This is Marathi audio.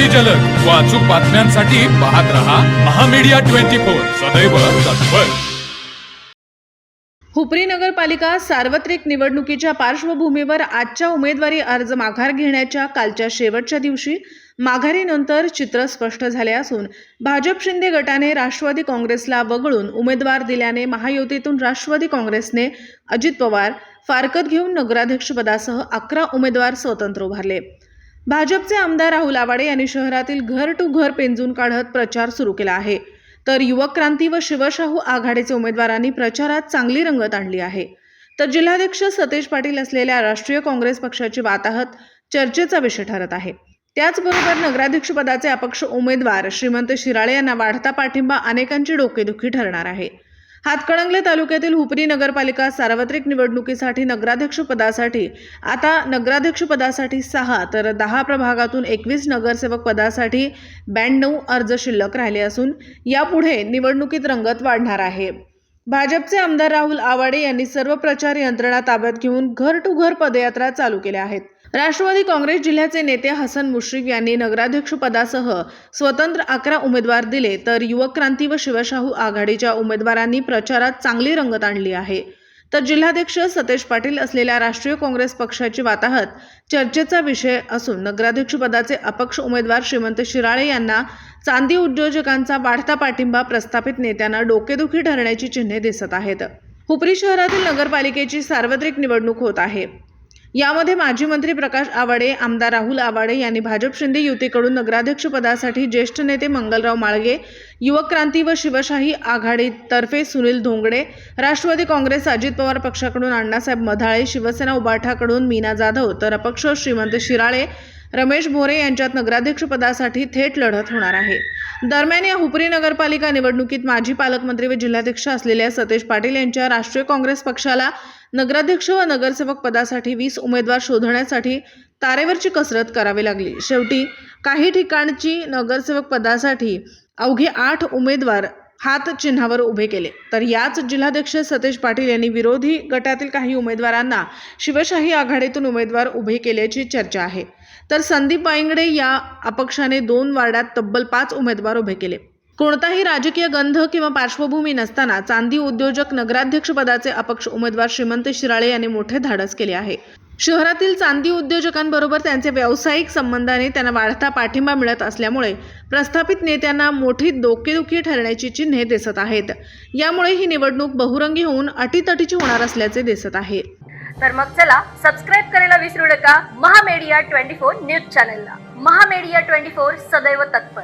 अति जलद. व अचूक बातम्यांसाठी पाहत रहा महामीडिया ट्वेंटी फोर. सदैव तत्पर. हुपरी नगरपालिका सार्वत्रिक निवडणुकीच्या पार्श्वभूमीवर आजच्या उमेदवारी अर्ज माघार घेण्याच्या कालच्या शेवटच्या दिवशी माघारीनंतर चित्र स्पष्ट झाले असून भाजप शिंदे गटाने राष्ट्रवादी काँग्रेसला वगळून उमेदवार दिल्याने महायुतीतून राष्ट्रवादी काँग्रेसने अजित पवार फारकत घेऊन नगराध्यक्षपदासह अकरा उमेदवार स्वतंत्र उभारले. भाजपचे आमदार राहुल आवाडे यांनी शहरातील घर टू घर पेंजून काढत प्रचार सुरू केला आहे. तर युवक क्रांती व शिवशाहू आघाडीचे उमेदवारांनी प्रचारात चांगली रंगत आणली आहे. तर जिल्हाध्यक्ष सतेज पाटील असलेल्या राष्ट्रीय काँग्रेस पक्षाची वाताहत चर्चेचा विषय ठरत आहे. त्याचबरोबर नगराध्यक्षपदाचे अपक्ष उमेदवार श्रीमंत शिराळे यांना वाढता पाठिंबा अनेकांची डोकेदुखी ठरणार आहे. हातकणंगले तालुक्यातील हुपरी नगरपालिका सार्वत्रिक निवडणुकीसाठी नगराध्यक्षपदासाठी आता नगराध्यक्षपदासाठी सहा तर दहा प्रभागातून एकवीस नगरसेवक पदासाठी ब्याण्णव अर्ज शिल्लक राहिले असून यापुढे निवडणुकीत रंगत वाढणार आहे. भाजपचे आमदार राहुल आवाडे यांनी सर्व प्रचार यंत्रणा ताब्यात घेऊन घर टू घर पदयात्रा चालू केल्या आहेत. राष्ट्रवादी काँग्रेस जिल्ह्याचे नेते हसन मुश्रीफ यांनी नगराध्यक्षपदासह स्वतंत्र अकरा उमेदवार दिले तर युवक क्रांती व शिवशाहू आघाडीच्या उमेदवारांनी प्रचारात चांगली रंगत आणली आहे. तर जिल्हाध्यक्ष सतेज पाटील असलेल्या राष्ट्रीय काँग्रेस पक्षाची वाताहत चर्चेचा विषय असून नगराध्यक्षपदाचे अपक्ष उमेदवार श्रीमंत शिराळे यांना चांदी उद्योजकांचा वाढता पाठिंबा प्रस्थापित नेत्यांना डोकेदुखी ठरण्याची चिन्हे दिसत आहेत. हुपरी शहरातील नगरपालिकेची सार्वत्रिक निवडणूक होत आहे. यामध्ये माजी मंत्री प्रकाश आवाडे आमदार राहुल आवाडे यांनी भाजप शिंदे युतीकडून नगराध्यक्षपदासाठी ज्येष्ठ नेते मंगलराव माळगे युवक क्रांती व शिवशाही आघाडीतर्फे सुनील धोंगडे राष्ट्रवादी काँग्रेस अजित पवार पक्षाकडून अण्णासाहेब मधाळे शिवसेना उबाठाकडून मीना जाधव तर अपक्ष श्रीमंत शिराळे रमेश भोरे यांच्यात नगराध्यक्षपदासाठी थेट लढत होणार आहे. दरम्यान या हुपरी नगरपालिका निवडणुकीत माजी पालकमंत्री व जिल्हाध्यक्ष असलेल्या सतेज पाटील यांच्या राष्ट्रीय काँग्रेस पक्षाला नगराध्यक्ष व नगरसेवक पदासाठी वीस उमेदवार शोधण्यासाठी तारेवरची कसरत करावी लागली. शेवटी काही ठिकाणची नगरसेवक पदासाठी अवघे आठ उमेदवार हात चिन्हावर उभे केले. तर याच जिल्हाध्यक्ष सतेज पाटील यांनी विरोधी गटातील काही उमेदवारांना शिवशाही आघाडीतून उमेदवार उभे केल्याची चर्चा आहे. तर संदीप वायंगडे या अपक्षाने दोन वार्डात तब्बल पाच उमेदवार उभे केले. कोणताही राजकीय गंध किंवा पार्श्वभूमी नसताना चांदी उद्योजक नगराध्यक्षपदाचे अपक्ष उमेदवार श्रीमंत शिराळे यांनी मोठे धाडस केले आहे. शहरातील चांदी उद्योजकांबरोबर त्यांचे व्यावसायिक संबंधाने त्यांना वाढता पाठिंबा मिळत असल्यामुळे प्रस्थापित नेत्यांना मोठी डोकेदुखी ठरण्याची चिन्हे दिसत आहेत. यामुळे ही निवडणूक बहुरंगी होऊन अटीतटीची होणार असल्याचे दिसत आहे. तर मग चला सबस्क्राईब करायला विसरू नका. महामेडिया ट्वेंटी फोर न्यूज चॅनलला. महामेडिया ट्वेंटी फोर सदैव तत्पर.